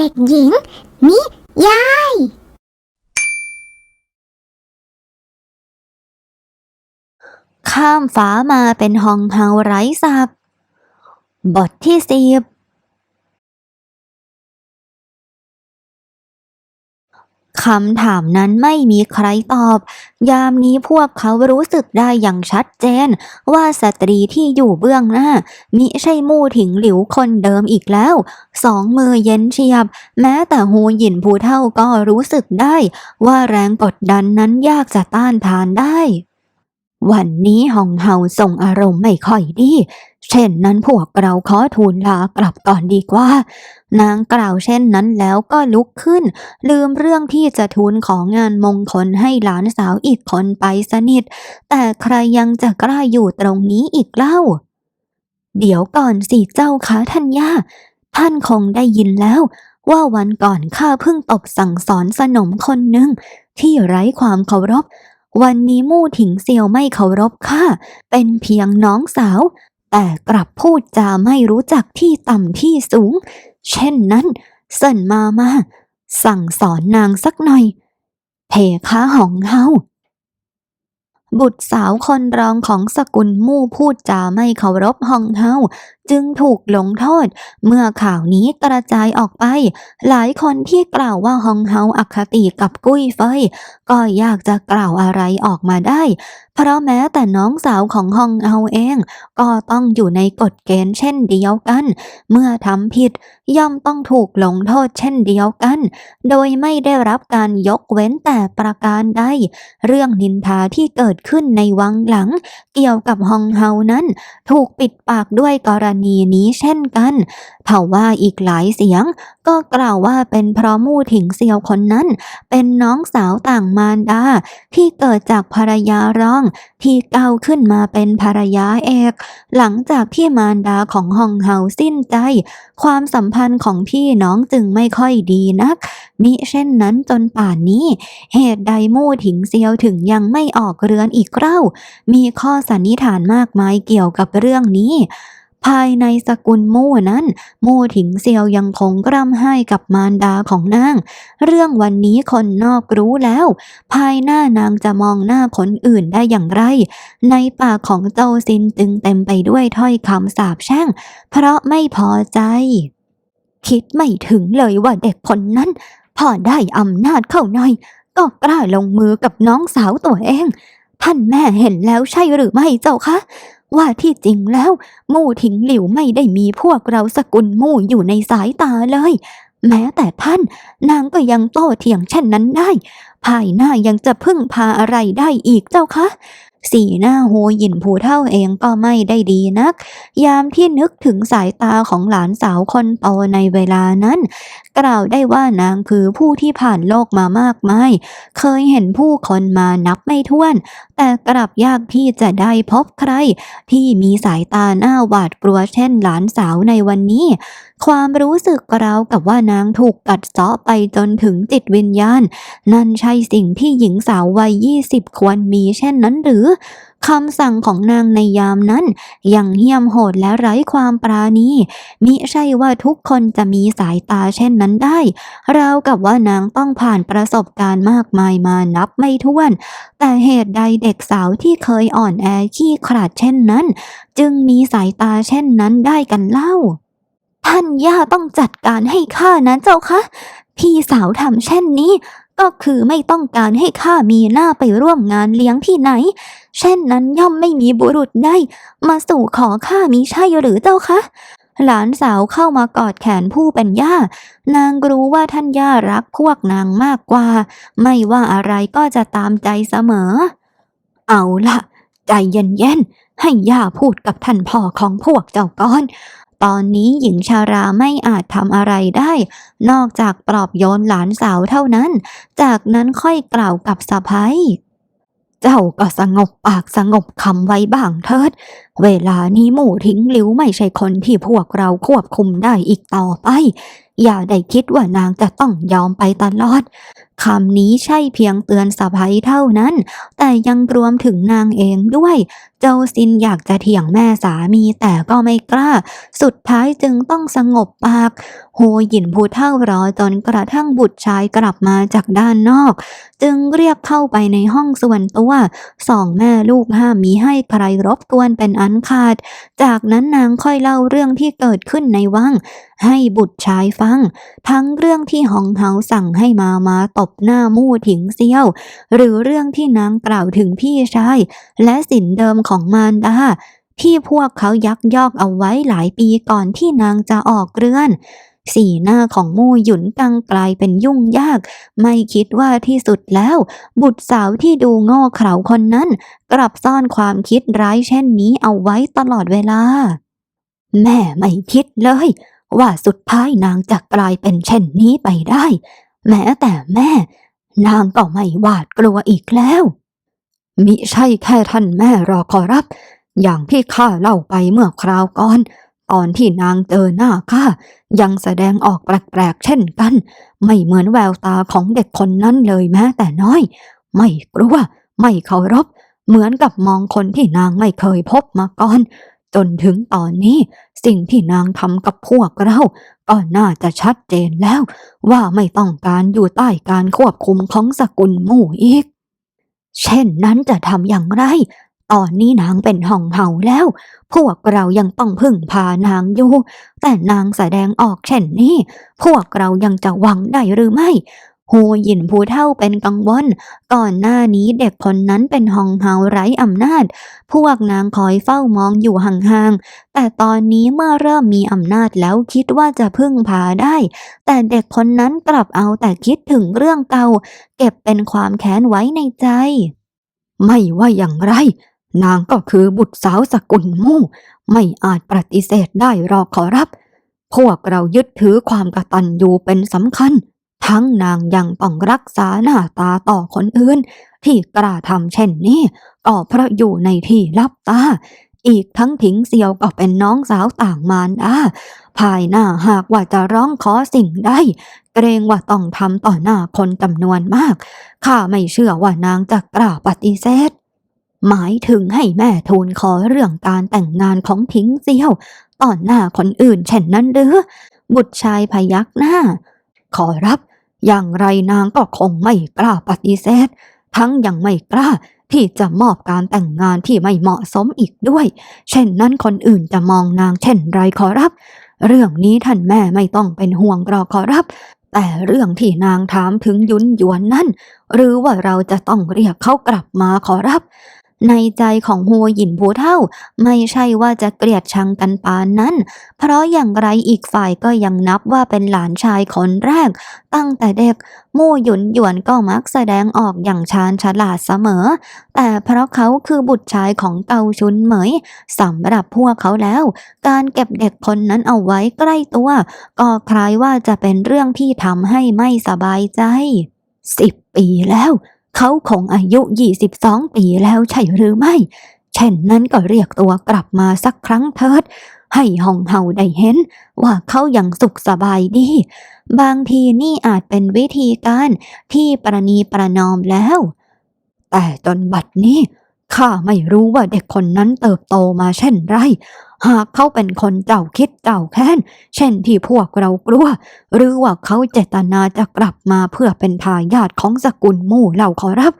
เด็กหญิง นิยาย ข้ามฟ้ามาเป็นฮองเฮาไร้สับ บทที่สิบ คำถามนั้นไม่มีใครตอบ ยามนี้พวกเขารู้สึกได้อย่างชัดเจน ว่าสตรีที่อยู่เบื้องหน้า มิใช่มู่ถิงหลิวคนเดิมอีกแล้ว สองมือเย็นเฉียบ แม้แต่หูหยินผู้เท่าก็รู้สึกได้ ว่าแรงกดดันนั้นยากจะต้านทานได้ วันนี้ห้องเฮาส่งอารมณ์ไม่ค่อยดี เช่นนั้นพวกเราขอทูลลากลับก่อนดีกว่า นางกล่าวเช่นนั้นแล้วก็ลุกขึ้น ลืมเรื่องที่จะทูลของงานมงคลให้หลานสาวอีกคนไปสนิท แต่ใครยังจะกล้าอยู่ตรงนี้อีกเล่า เดี๋ยวก่อนสิเจ้าคะท่านย่า ท่านคงได้ยินแล้ว ว่าวันก่อนข้าเพิ่งตบสั่งสอนสนมคนหนึ่งที่ไร้ความเคารพ วันนี้มู่ถิงเซียวไม่เคารพข้าเป็นเพียงน้องสาว แต่กลับพูดจาไม่รู้จักที่ต่ำที่สูง เช่นนั้นเซินมามา สั่งสอนนางสักหน่อย เพคะหองเฮาบุตรสาวคนรองของสกุลมู่พูดจาไม่เคารพฮองเฮา จึงถูกลงโทษ เมื่อข่าวนี้กระจายออกไป หลายคนที่กล่าวว่าฮองเฮาอคติกับกุ้ยเฟยก็อยากจะกล่าวอะไรออกมาได้ เพราะแม้แต่น้องสาวของฮองเฮาเอง ก็ต้องอยู่ในกฎเกณฑ์เช่นเดียวกัน เมื่อทำผิดย่อมต้องถูกลงโทษเช่นเดียวกัน โดยไม่ได้รับการยกเว้นแต่ประการใดเรื่องนินทาที่เกิดขึ้นในวังหลัง เกี่ยวกับฮองเฮานั้น ถูกปิดปากด้วยกรณีนี้เช่นกันเผ่าว่าอีกหลายเสียง ก็กล่าวว่าเป็นเพราะมู่ถิงเซียวคนนั้น เป็นน้องสาวต่างมารดา ที่เกิดจากภรรยารอง ที่เก้าขึ้นมาเป็นภรรยาเอก หลังจากที่มารดาของฮองเฮาสิ้นใจ ความสัมพันธ์ของพี่น้องจึงไม่ค่อยดีนัก มิเช่นนั้นจนป่านนี้ เหตุใดมู่ถิงเซียวถึงยังไม่ออกเรือนอีกเล่ามีข้อสันนิษฐานมากมายเกี่ยวกับเรื่องนี้ ภายในสกุลมู่นั้น มู่ถิงเซียวยังคงกร่ำไห้กับมารดาของนาง เรื่องวันนี้คนนอกรู้แล้ว ภายหน้านางจะมองหน้าคนอื่นได้อย่างไร ในปากของเจ้าซินจึงเต็มไปด้วยถ้อยคำสาปแช่ง เพราะไม่พอใจ คิดไม่ถึงเลยว่าเด็กคนนั้นพอได้อำนาจเข้าหน่อยก็กล้าลงมือกับน้องสาวตัวเอง ท่านแม่เห็นแล้วใช่หรือไม่เจ้าคะ ว่าที่จริงแล้ว มู่ถิงหลิวไม่ได้มีพวกเราสกุลมู่อยู่ในสายตาเลย แม้แต่ท่าน นางก็ยังโต้เถียงเช่นนั้นได้ ภายหน้ายังจะพึ่งพาอะไรได้อีกเจ้าคะสีหน้าโฮหยินผู้เท่าเองก็ไม่ได้ดีนัก ยามที่นึกถึงสายตาของหลานสาวคนโตในเวลานั้น กล่าวได้ว่านางคือผู้ที่ผ่านโลกมามากมาย เคยเห็นผู้คนมานับไม่ถ้วน แต่กลับยากที่จะได้พบใคร ที่มีสายตาหน้าหวาดกลัวเช่นหลานสาวในวันนี้ ความรู้สึกราวกับว่านางถูกกัดเซาะไปจนถึงจิตวิญญาณ นั่นใช่สิ่งที่หญิงสาววัยยี่สิบควรมีเช่นนั้นหรือคำสั่งของนางในยามนั้นยังเหี้ยมโหดและไร้ความปราณีมิใช่ว่าทุกคนจะมีสายตาเช่นนั้นได้ ราวกับว่านางต้องผ่านประสบการณ์มากมายมานับไม่ถ้วน แต่เหตุใดเด็กสาวที่เคยอ่อนแอขี้ขลาดเช่นนั้น จึงมีสายตาเช่นนั้นได้กันเล่า ท่านย่าต้องจัดการให้ข้านะเจ้าคะ พี่สาวทำเช่นนี้ ก็คือไม่ต้องการให้ข้ามีหน้าไปร่วมงานเลี้ยงที่ไหน เช่นนั้นย่อมไม่มีบุรุษได้ มาสู่ขอข้ามิใช่หรือเจ้าคะหลานสาวเข้ามากอดแขนผู้เป็นย่า นางรู้ว่าท่านย่ารักพวกนางมากกว่า ไม่ว่าอะไรก็จะตามใจเสมอ เอาล่ะใจเย็นๆให้ย่าพูดกับท่านพ่อของพวกเจ้าก่อน ตอนนี้หญิงชาราไม่อาจทำอะไรได้ นอกจากปลอบโยนหลานสาวเท่านั้น จากนั้นค่อยกล่าวกับสะพ้ยเจ้าก็สงบปากสงบคำไว้บ้างเถิด เวลานี้หมู่ทิ้งหลิวไม่ใช่คนที่พวกเราควบคุมได้อีกต่อไป อย่าได้คิดว่านางจะต้องยอมไปตลอดคำนี้ใช่เพียงเตือนสะพ้ยเท่านั้น แต่ยังรวมถึงนางเองด้วย เจ้าซินอยากจะเถียงแม่สามีแต่ก็ไม่กล้า สุดท้ายจึงต้องสงบปาก โฮหยินผู้เท่ารอจนกระทั่งบุตรชายกลับมาจากด้านนอก จึงเรียกเข้าไปในห้องส่วนตัวสองแม่ลูกห้ามมีให้ใครรบกวนเป็นอันขาด จากนั้นนางค่อยเล่าเรื่องที่เกิดขึ้นในวัง ให้บุตรชายฟัง ทั้งเรื่องที่หองเฮาสั่งให้มามาตบหน้ามู่ถิงเซียว หรือเรื่องที่นางกล่าวถึงพี่ชาย และสินเดิมของมารดาที่พวกเขายักยอกเอาไว้หลายปีก่อนที่นางจะออกเรือน สีหน้าของมู่หยุนกังกลายเป็นยุ่งยาก ไม่คิดว่าที่สุดแล้ว บุตรสาวที่ดูโง่เขลาคนนั้น กลับซ่อนความคิดร้ายเช่นนี้เอาไว้ตลอดเวลา แม่ไม่คิดเลย ว่าสุดท้ายนางจะกลายเป็นเช่นนี้ไปได้ แม้แต่แม่ นางก็ไม่หวาดกลัวอีกแล้ว มิใช่แค่ท่านแม่รอขอรับ อย่างที่ข้าเล่าไปเมื่อคราวก่อน ตอนที่นางเจอหน้าข้ายังแสดงออกแปลกๆเช่นกัน ไม่เหมือนแววตาของเด็กคนนั้นเลยแม้แต่น้อย ไม่กลัว ไม่เคารพ เหมือนกับมองคนที่นางไม่เคยพบมาก่อน จนถึงตอนนี้สิ่งที่นางทำกับพวกเราก็น่าจะชัดเจนแล้ว ว่าไม่ต้องการอยู่ใต้การควบคุมของสกุลหมู่อีก เช่นนั้นจะทำอย่างไร ตอนนี้นางเป็นห่องเห่าแล้ว พวกเรายังต้องพึ่งพานางอยู่ แต่นางแสดงออกเช่นนี้ พวกเรายังจะหวังได้หรือไม่โฮยินผู้เท่าเป็นกังวล ก่อนหน้านี้เด็กคนนั้นเป็นห่องเฮาไร้อำนาจ พวกนางคอยเฝ้ามองอยู่ห่างๆ แต่ตอนนี้เมื่อเริ่มมีอำนาจแล้วคิดว่าจะพึ่งพาได้ แต่เด็กคนนั้นกลับเอาแต่คิดถึงเรื่องเก่า เก็บเป็นความแค้นไว้ในใจ ไม่ว่าอย่างไร นางก็คือบุตรสาวสกุลมู่ไม่อาจปฏิเสธได้หรอกขอรับ พวกเรายึดถือความกตัญญูเป็นสำคัญ ทั้งนางยังต้องรักษาหน้าตาต่อคนอื่น ที่กระทำเช่นนี้ก็เพราะอยู่ในที่ลับตา อีกทั้งถิงเซียวก็เป็นน้องสาวต่างมารดาภายหน้าหากว่าจะร้องขอสิ่งใดเกรงว่าต้องทำต่อหน้าคนจำนวนมาก ข้าไม่เชื่อว่านางจะกล้าปฏิเสธ หมายถึงให้แม่ทูลขอเรื่องการแต่งงานของทิ้งเซียวต่อหน้าคนอื่นเช่นนั้นหรือ บุตรชายพยักหน้า ขอรับ อย่างไรนางก็คงไม่กล้าปฏิเสธ ทั้งยังไม่กล้าที่จะมอบการแต่งงานที่ไม่เหมาะสมอีกด้วย เช่นนั้นคนอื่นจะมองนางเช่นไรขอรับ เรื่องนี้ท่านแม่ไม่ต้องเป็นห่วงหรอขอรับ แต่เรื่องที่นางถามถึงยุนยวนนั่น หรือว่าเราจะต้องเรียกเขากลับมาขอรับ ในใจของหัวหยินผู้เท่า ไม่ใช่ว่าจะเกลียดชังกันปานนั้น เพราะอย่างไรอีกฝ่ายก็ยังนับว่าเป็นหลานชายคนแรก ตั้งแต่เด็กมู่หยุนหยวนก็มักแสดงออกอย่างชาญฉลาดเสมอ แต่เพราะเขาคือบุตรชายของเกาชุนเหมยสำหรับพวกเขาแล้ว การเก็บเด็กคนนั้นเอาไว้ใกล้ตัว ก็คล้ายว่าจะเป็นเรื่องที่ทำให้ไม่สบายใจสิบปีแล้ว เขาคงอายุ 22 ปีแล้วใช่หรือไม่ เช่นนั้นก็เรียกตัวกลับมาสักครั้งเถิด ให้ห้องเฮาได้เห็น ว่าเขายังสุขสบายดี บางทีนี่อาจเป็นวิธีการที่ประนีประนอมแล้ว แต่จนบัดนี้ข้าไม่รู้ว่าเด็กคนนั้นเติบโตมาเช่นไร หากเขาเป็นคนเจ้าคิดเจ้าแค้น เช่นที่พวกเรากลัว หรือว่าเขาเจตนาจะกลับมาเพื่อเป็นทายาทของสกุลมู่เราขอรับ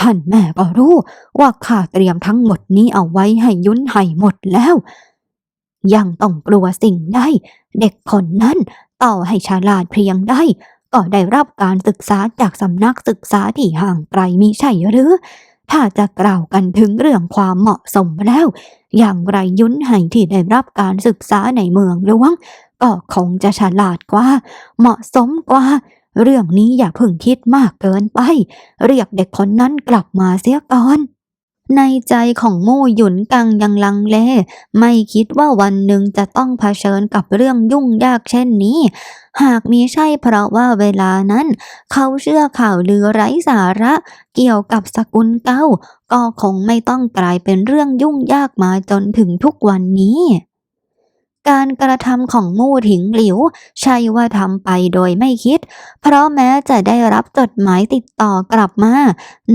ท่านแม่ก็รู้ว่าข้าเตรียมทั้งหมดนี้เอาไว้ให้ยุ้นไห่หมดแล้ว ยังต้องกลัวสิ่งใดเด็กคนนั้นต่อให้ฉลาดเพียงใดก็ได้รับการศึกษาจากสำนักศึกษาที่ห่างไกลมิใช่หรือ ถ้าจะกล่าวกันถึงเรื่องความเหมาะสมแล้ว อย่างไรยุ้นไห่ที่ได้รับการศึกษาในเมืองหลวงก็คงจะฉลาดกว่า เหมาะสมกว่า เรื่องนี้อย่าเพิ่งคิดมากเกินไป เรียกเด็กคนนั้นกลับมาเสียก่อน ในใจของมู่หยุนกังยังลังเล ไม่คิดว่าวันหนึ่งจะต้องเผชิญกับเรื่องยุ่งยากเช่นนี้ หากมีใช่เพราะว่าเวลานั้น เขาเชื่อข่าวลือไร้สาระ เกี่ยวกับสกุลเก้า ก็คงไม่ต้องกลายเป็นเรื่องยุ่งยากมาจนถึงทุกวันนี้ การกระทำของมู่ถิงหลิว ใช่ว่าทำไปโดยไม่คิด เพราะแม้จะได้รับจดหมายติดต่อกลับมา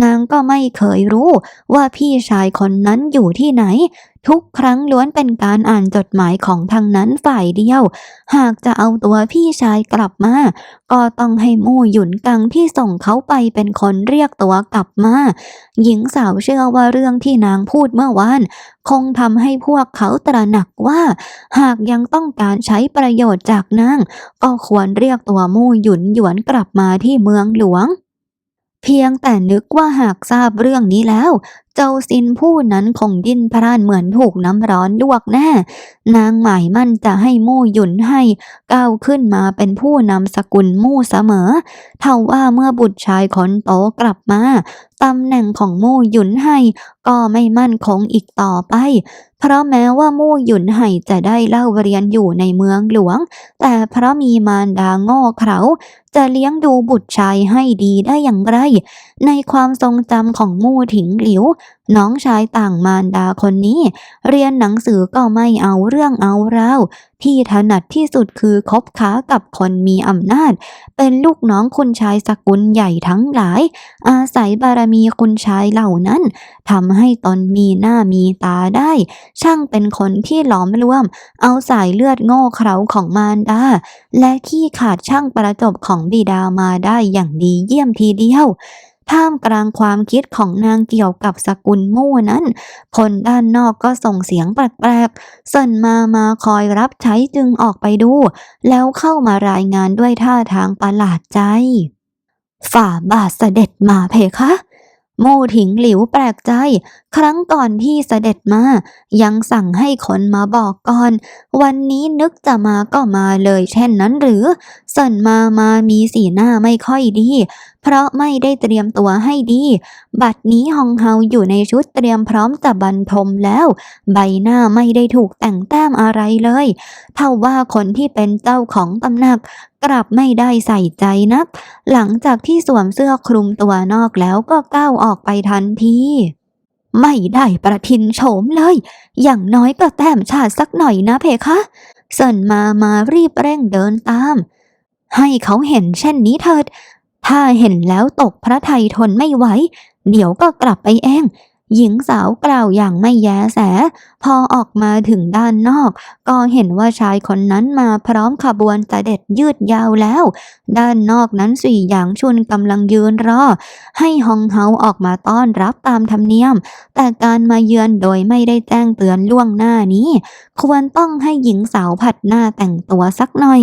นางก็ไม่เคยรู้ว่าพี่ชายคนนั้นอยู่ที่ไหน ทุกครั้งล้วนเป็นการอ่านจดหมายของทางนั้นฝ่ายเดียว หากจะเอาตัวพี่ชายกลับมา ก็ต้องให้มู่หยุนกังที่ส่งเขาไปเป็นคนเรียกตัวกลับมา หญิงสาวเชื่อว่าเรื่องที่นางพูดเมื่อวานคงทำให้พวกเขาตระหนักว่า หากยังต้องการใช้ประโยชน์จากนาง ก็ควรเรียกตัวมู่หยุนหยวนกลับมาที่เมืองหลวงเพียงแต่นึกว่าหากทราบเรื่องนี้แล้ว เจ้าซินผู้นั้นคงดิ้นพร่านเหมือนถูกน้ำร้อนลวกแน่ นางหมายมั่นจะให้มู่หยุนให้ก้าวขึ้นมาเป็นผู้นำสกุลมู่เสมอ เท่าว่าเมื่อบุตรชายคนโตกลับมาตำแหน่งของมู่หยุนให้ก็ไม่มั่นคงอีกต่อไป เพราะแม้ว่ามู่หยุนไห่จะได้เล่าเรียนอยู่ในเมืองหลวง แต่เพราะมีมารดาโง่เขลาจะเลี้ยงดูบุตรชายให้ดีได้อย่างไร ในความทรงจำของมู่ถิงหลิวน้องชายต่างมารดาคนนี้ เรียนหนังสือก็ไม่เอาเรื่องเอาราวที่ถนัดที่สุดคือคบค้ากับคนมีอำนาจ เป็นลูกน้องคุณชายสกุลใหญ่ทั้งหลาย อาศัยบารมีคุณชายเหล่านั้นทำให้ตนมีหน้ามีตาได้ ช่างเป็นคนที่หลอมรวม เอาสายเลือดโง่เขลาของมารดา และขี้ขาดช่างประจบของบิดามาได้อย่างดีเยี่ยมทีเดียว ท่ามกลางความคิดของนางเกี่ยวกับสกุลมู่นั้น คนด้านนอกก็ส่งเสียงแปลกๆเซินมามาคอยรับใช้จึงออกไปดู แล้วเข้ามารายงานด้วยท่าทางประหลาดใจ ฝ่าบาทเสด็จมาเพคะโมถิงหลิวแปลกใจ ครั้งก่อนที่เสด็จมา ยังสั่งให้คนมาบอกก่อน วันนี้นึกจะมาก็มาเลยเช่นนั้นหรือเซินมามามีสีหน้าไม่ค่อยดี เพราะไม่ได้เตรียมตัวให้ดี บัดนี้ฮองเฮาอยู่ในชุดเตรียมพร้อมจะบรรทมแล้ว ใบหน้าไม่ได้ถูกแต่งแต้มอะไรเลย เท่าว่าคนที่เป็นเจ้าของตำหนักกลับไม่ได้ใส่ใจนัก หลังจากที่สวมเสื้อคลุมตัวนอกแล้วก็ก้าวออกไปทันทีไม่ได้ประทินโฉมเลย อย่างน้อยก็แต้มชาติสักหน่อยนะเพคะเซินมามารีบเร่งเดินตาม ให้เขาเห็นเช่นนี้เถิด ถ้าเห็นแล้วตกพระไทยทนไม่ไหว เดี๋ยวก็กลับไปเอง หญิงสาวกล่าวอย่างไม่แยแส พอออกมาถึงด้านนอก ก็เห็นว่าชายคนนั้นมาพร้อมขบวนเสด็จยืดยาวแล้ว ด้านนอกนั้นสี่อย่างชุนกำลังยืนรอ ให้ฮองเฮาออกมาต้อนรับตามธรรมเนียม แต่การมาเยือนโดยไม่ได้แจ้งเตือนล่วงหน้านี้ ควรต้องให้หญิงสาวผัดหน้าแต่งตัวสักหน่อย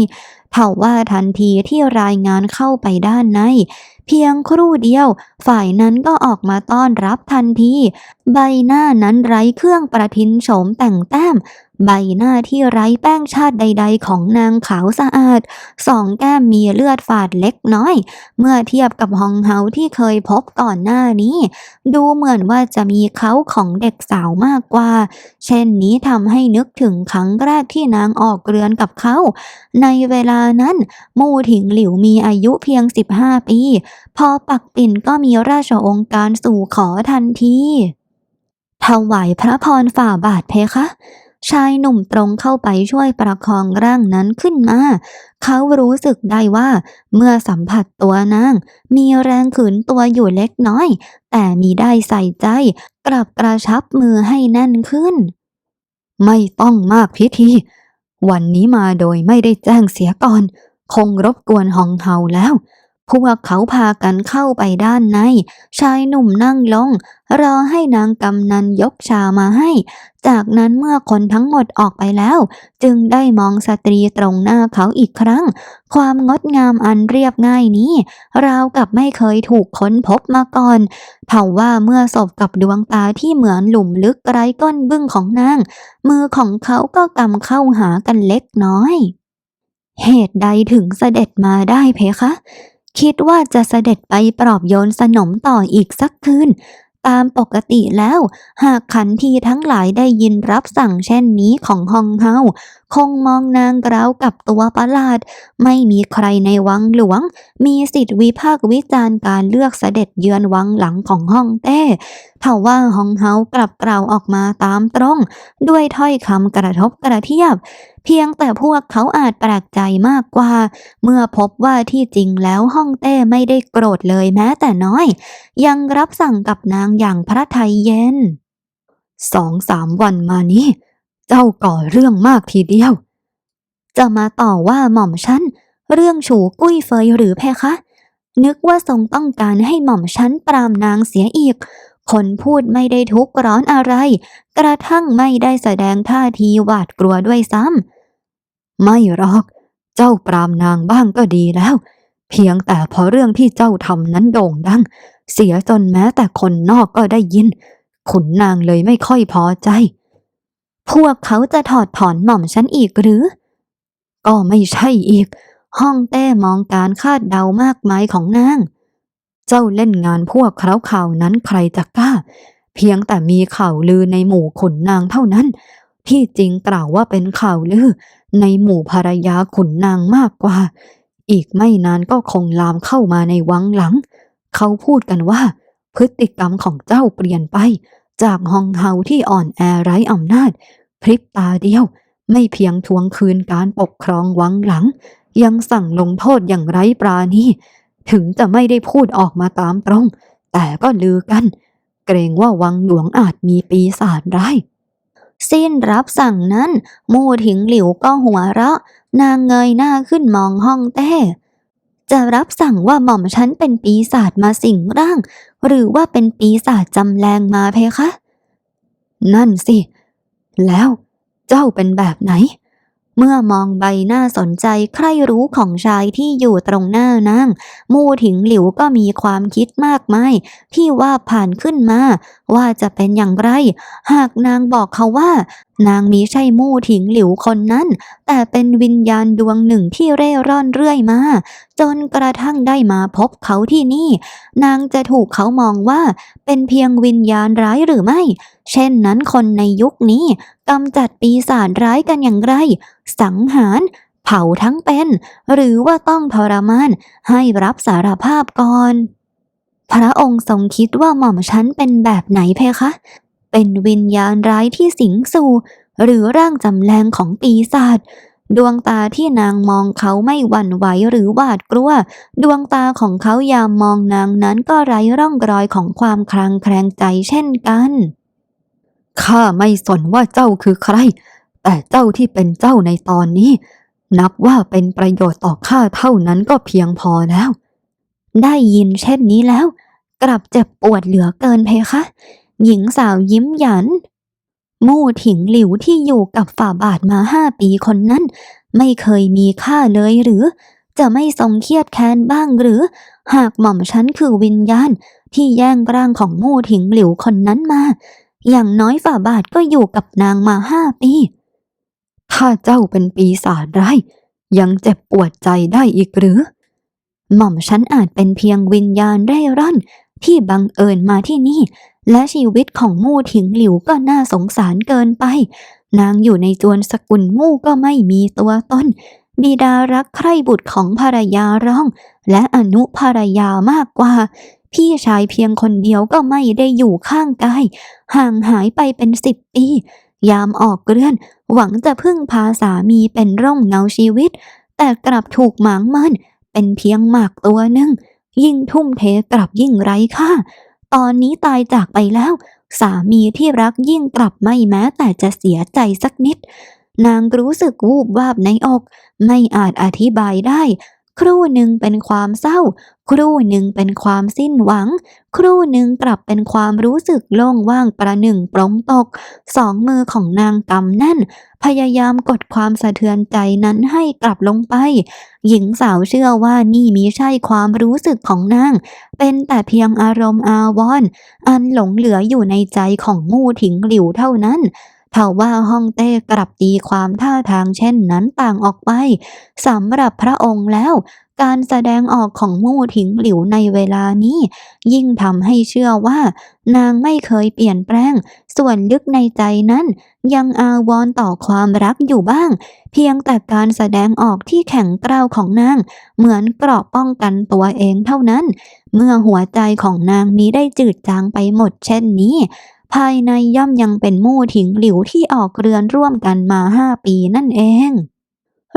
เท่าว่าทันทีที่รายงานเข้าไปด้านใน เพียงครู่เดียว ฝ่ายนั้นก็ออกมาต้อนรับทันที ใบหน้านั้นไร้เครื่องประทินโฉมแต่งแต้ม ใบหน้าที่ไร้แป้งชาติใด ๆ ของนางขาวสะอาด สองแก้มมีเลือดฝาดเล็กน้อย เมื่อเทียบกับฮองเฮาที่เคยพบก่อนหน้านี้ ดูเหมือนว่าจะมีเขาของเด็กสาวมากกว่า เช่นนี้ทำให้นึกถึงครั้งแรกที่นางออกเรือนกับเขา ในเวลานั้นมู่ถิงหลิวมีอายุเพียง 15 ปี พอปักปิ่นก็มีราชองค์การสู่ขอทันทีถวายพระพรฝ่าบาทเพคะ ชายหนุ่มตรงเข้าไปช่วยประคองร่างนั้นขึ้นมา เขารู้สึกได้ว่า เมื่อสัมผัสตัวนาง มีแรงขืนตัวอยู่เล็กน้อย แต่มีได้ใส่ใจ กลับกระชับมือให้แน่นขึ้น ไม่ต้องมากพิธี วันนี้มาโดยไม่ได้แจ้งเสียก่อน คงรบกวนหองเฮาแล้ว พวกเขาพากันเข้าไปด้านใน ชายหนุ่มนั่งลง รอให้นางกำนันยกชามาให้ จากนั้นเมื่อคนทั้งหมดออกไปแล้ว จึงได้มองสตรีตรงหน้าเขาอีกครั้ง ความงดงามอันเรียบง่ายนี้ ราวกับไม่เคยถูกค้นพบมาก่อนเท่าว่าเมื่อสบกับดวงตาที่เหมือนหลุมลึกไร้ก้นบึ้งของนาง มือของเขาก็กำเข้าหากันเล็กน้อย เหตุใดถึงเสด็จมาได้เพคะ คิดว่าจะเสด็จไปปลอบโยนสนมต่ออีกสักคืน ตามปกติแล้ว หากขันทีทั้งหลายได้ยินรับสั่งเช่นนี้ของฮองเฮาคงมองนางกราวกับตัวประหลาด ไม่มีใครในวังหลวง มีสิทธิวิพากษ์วิจารณ์การเลือกเสด็จเยือนวังหลังของฮ่องเต้ทว่าฮองเฮากลับกล่าวออกมาตามตรง ด้วยถ้อยคำกระทบกระเทียบ เพียงแต่พวกเขาอาจแปลกใจมากกว่า เมื่อพบว่าที่จริงแล้วฮ่องเต้ไม่ได้โกรธเลยแม้แต่น้อย ยังรับสั่งกับนางอย่างพระไทยเย็นสองสามวันมานี้ เจ้าก่อเรื่องมากทีเดียว จะมาต่อว่าหม่อมฉันเรื่องฉูกุ้ยเฟยหรือเพคะ นึกว่าทรงต้องการให้หม่อมฉันปรามนางเสียอีก คนพูดไม่ได้ทุกร้อนอะไร กระทั่งไม่ได้แสดงท่าทีหวาดกลัวด้วยซ้ำ ไม่หรอก เจ้าปรามนางบ้างก็ดีแล้ว เพียงแต่พอเรื่องที่เจ้าทำนั้นโด่งดัง เสียจนแม้แต่คนนอกก็ได้ยิน ขุนนางเลยไม่ค่อยพอใจ พวกเขาจะถอดถอนหม่อมฉันอีกหรือ ก็ไม่ใช่อีก ห้องเต้มองการคาดเดามากมายของนาง เจ้าเล่นงานพวกเขาข่าวนั้นใครจะกล้า เพียงแต่มีข่าวลือในหมู่ขุนนางเท่านั้น ที่จริงกล่าวว่าเป็นข่าวลือ ในหมู่ภรรยาขุนนางมากกว่า อีกไม่นานก็คงลามเข้ามาในวังหลัง เขาพูดกันว่า พฤติกรรมของเจ้าเปลี่ยนไป จากฮองเฮาที่อ่อนแอไร้อำนาจ พริบตาเดียว ไม่เพียงทวงคืนการปกครองวังหลัง ยังสั่งลงโทษอย่างไร้ปราณีถึงจะไม่ได้พูดออกมาตามตรง แต่ก็ลือกัน เกรงว่าวังหลวงอาจมีปีศาจร้าย สิ้นรับสั่งนั้น มู่ถิงหลิวก็หัวเราะ นางเงยหน้าขึ้นมองห้องเต้จะรับสั่งว่าหม่อมฉันเป็นปีศาจมาสิงร่าง หรือว่าเป็นปีศาจจำแรงมาเพคะ นั่นสิ แล้วเจ้าเป็นแบบไหน เมื่อมองใบหน้าสนใจใครรู้ของชายที่อยู่ตรงหน้านาง มู่ถิงหลิวก็มีความคิดมากมาย ที่ว่าผ่านขึ้นมาว่าจะเป็นอย่างไร หากนางบอกเขาว่า นางมีใช่มู่ถิงหลิวคนนั้น แต่เป็นวิญญาณดวงหนึ่งที่เร่ร่อนเรื่อยมา จนกระทั่งได้มาพบเขาที่นี่ นางจะถูกเขามองว่า เป็นเพียงวิญญาณร้ายหรือไม่ เช่นนั้นคนในยุคนี้กำจัดปีศาจร้ายกันอย่างไร สังหารเผาทั้งเป็น หรือว่าต้องทรมานให้รับสารภาพก่อน พระองค์ทรงคิดว่าหม่อมฉันเป็นแบบไหนเพคะ เป็นวิญญาณร้ายที่สิงสู่ หรือร่างจำแรงของปีศาจดวงตาที่นางมองเขาไม่หวั่นไหวหรือหวาดกลัว ดวงตาของเขายามมองนางนั้นก็ไร้ร่องรอยของความคลางแคลงใจเช่นกันข้าไม่สนว่าเจ้าคือใคร แต่เจ้าที่เป็นเจ้าในตอนนี้ นับว่าเป็นประโยชน์ต่อข้าเท่านั้นก็เพียงพอแล้ว ได้ยินเช่นนี้แล้ว กลับเจ็บปวดเหลือเกินเพคะ หญิงสาวยิ้มหยัน มู่ถิงหลิวที่อยู่กับฝ่าบาทมาห้าปีคนนั้น ไม่เคยมีค่าเลยหรือ จะไม่ทรงเครียดแค้นบ้างหรือ หากหม่อมฉันคือวิญญาณ ที่แย่งร่างของมู่ถิงหลิวคนนั้นมา อย่างน้อยฝ่าบาทก็อยู่กับนางมาห้าปี ถ้าเจ้าเป็นปีศาจร้ายยังเจ็บปวดใจได้อีกหรือ หม่อมฉันอาจเป็นเพียงวิญญาณเร่ร่อนที่บังเอิญมาที่นี่ และชีวิตของมู่ถิงหลิวก็น่าสงสารเกินไป นางอยู่ในจวนสกุลมู่ก็ไม่มีตัวตนบิดารักใคร่บุตรของภรรยาร้อง และอนุภรรยามากกว่า พี่ชายเพียงคนเดียวก็ไม่ได้อยู่ข้างกาย ห่างหายไปเป็นสิบปี ยามออกเรื่อน หวังจะพึ่งพาสามีเป็นร่มเงาชีวิต แต่กลับถูกหมางมัน เป็นเพียงหมากตัวหนึ่ง ยิ่งทุ่มเทกลับยิ่งไร้ค่า ตอนนี้ตายจากไปแล้ว สามีที่รักยิ่งกลับไม่แม้แต่จะเสียใจสักนิด นางรู้สึกวูบวาบในอก ไม่อาจอธิบายได้ ครู่หนึ่งเป็นความเศร้า ครู่หนึ่งเป็นความสิ้นหวัง ครู่หนึ่งกลับเป็นความรู้สึกโล่งว่างประหนึ่งปลงตก สองมือของนางกำแน่น พยายามกดความสะเทือนใจนั้นให้กลับลงไป หญิงสาวเชื่อว่านี่มิใช่ความรู้สึกของนาง เป็นแต่เพียงอารมณ์อาวรณ์อันหลงเหลืออยู่ในใจของมู่ถิงหลิวเท่านั้น ท่าว่าฮ่องเต้กลับตีความท่าทางเช่นนั้นต่างออกไปสำหรับพระองค์แล้ว การแสดงออกของมู่ถิงหลิวในเวลานี้ ยิ่งทำให้เชื่อว่า นางไม่เคยเปลี่ยนแปลง ส่วนลึกในใจนั้น ยังอาวรณ์ต่อความรักอยู่บ้าง เพียงแต่การแสดงออกที่แข็งกร้าวของนาง เหมือนเกราะป้องกันตัวเองเท่านั้น เมื่อหัวใจของนางมีได้จืดจางไปหมดเช่นนี้ ภายในย่อมยังเป็นมู่ถิงหลิวที่ออกเรือนร่วมกันมาห้าปีนั่นเอง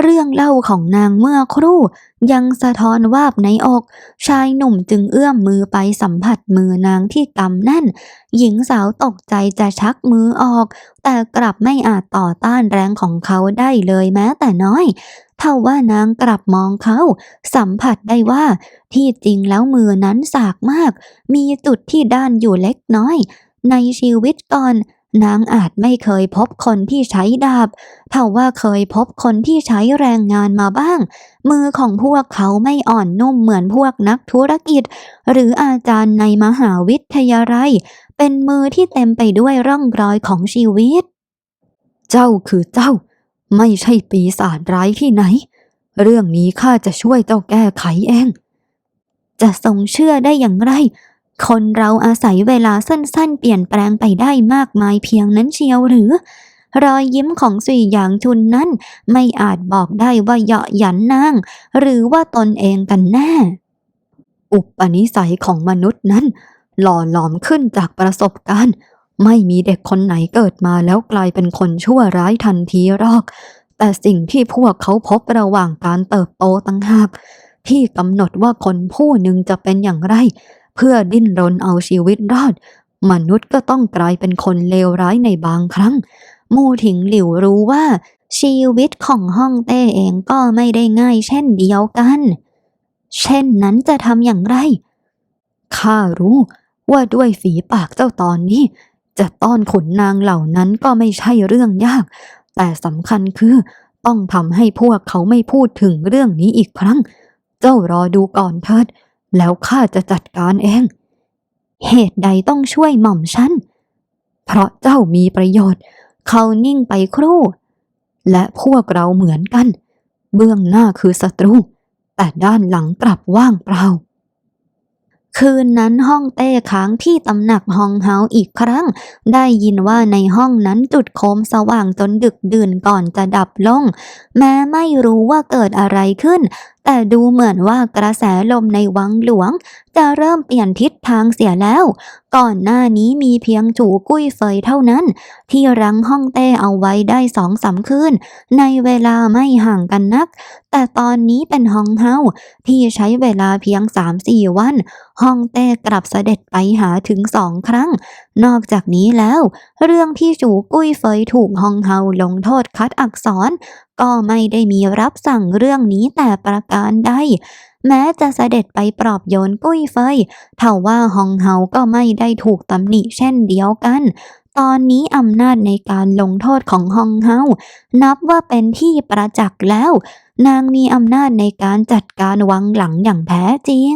เรื่องเล่าของนางเมื่อครู่ ยังสะท้อนวาบในอก ชายหนุ่มจึงเอื้อมมือไปสัมผัสมือนางที่กำแน่น หญิงสาวตกใจจะชักมือออก แต่กลับไม่อาจต่อต้านแรงของเขาได้เลยแม้แต่น้อยเท่าว่านางกลับมองเขา สัมผัสได้ว่าที่จริงแล้วมือนั้นสากมาก มีจุดที่ด้านอยู่เล็กน้อย ในชีวิตก่อน นางอาจไม่เคยพบคนที่ใช้ดาบ เท่าว่าเคยพบคนที่ใช้แรงงานมาบ้าง มือของพวกเขาไม่อ่อนนุ่มเหมือนพวกนักธุรกิจ หรืออาจารย์ในมหาวิทยาลัย เป็นมือที่เต็มไปด้วยร่องรอยของชีวิต เจ้าคือเจ้า ไม่ใช่ปีศาจร้ายที่ไหน เรื่องนี้ข้าจะช่วยเจ้าแก้ไขเองจะทรงเชื่อได้อย่างไร คนเราอาศัยเวลาสั้นๆ เปลี่ยนแปลงไปได้มากมายเพียงนั้นเชียวหรือ รอยยิ้มของสุยหยางชุนนั้น ไม่อาจบอกได้ว่าเหยาะหยันนาง หรือว่าตนเองกันแน่ อุปนิสัยของมนุษย์นั้น หล่อหลอมขึ้นจากประสบการณ์ ไม่มีเด็กคนไหนเกิดมาแล้วกลายเป็นคนชั่วร้ายทันทีหรอก แต่สิ่งที่พวกเขาพบระหว่างการเติบโตต่างหากที่กำหนดว่าคนผู้หนึ่งจะเป็นอย่างไร เพื่อดิ้นรนเอาชีวิตรอด มนุษย์ก็ต้องกลายเป็นคนเลวร้ายในบางครั้ง มูถิงหลิวรู้ว่า ชีวิตของฮ่องเต้เองก็ไม่ได้ง่ายเช่นเดียวกัน เช่นนั้นจะทำอย่างไร ข้ารู้ว่าด้วยฝีปากเจ้าตอนนี้ จะต้อนขุนนางเหล่านั้นก็ไม่ใช่เรื่องยาก แต่สำคัญคือต้องทำให้พวกเขาไม่พูดถึงเรื่องนี้อีกครั้ง เจ้ารอดูก่อนเถิด แล้วข้าจะจัดการเอง เหตุใดต้องช่วยหม่อมฉัน เพราะเจ้ามีประโยชน์ เขานิ่งไปครู่ และพวกเราเหมือนกัน เบื้องหน้าคือศัตรู แต่ด้านหลังกลับว่างเปล่า คืนนั้นห้องเต้ค้างที่ตำหนักฮองเฮาอีกครั้ง ได้ยินว่าในห้องนั้นจุดโคมสว่างจนดึกดื่นก่อนจะดับลง แม้ไม่รู้ว่าเกิดอะไรขึ้น แต่ดูเหมือนว่ากระแสลมในวังหลวง จะเริ่มเปลี่ยนทิศทางเสียแล้ว ก่อนหน้านี้มีเพียงจูกุ้ยเฟยเท่านั้น ที่รั้งห้องเต้เอาไว้ได้สองสามคืน ในเวลาไม่ห่างกันนัก แต่ตอนนี้เป็นห้องเฮาที่ใช้เวลาเพียงสามสี่วัน ห้องเต้กลับเสด็จไปหาถึงสองครั้ง นอกจากนี้แล้ว เรื่องที่จูกุ้ยเฟยถูกฮองเฮาลงโทษคัดอักษร ก็ไม่ได้มีรับสั่งเรื่องนี้แต่ประการใดแม้จะเสด็จไปปลอบโยนกุ้ยเฟยเท่าว่าฮองเฮาก็ไม่ได้ถูกตำหนิเช่นเดียวกัน ตอนนี้อำนาจในการลงโทษของฮองเฮานับว่าเป็นที่ประจักษ์แล้ว นางมีอำนาจในการจัดการวังหลังอย่างแท้จริง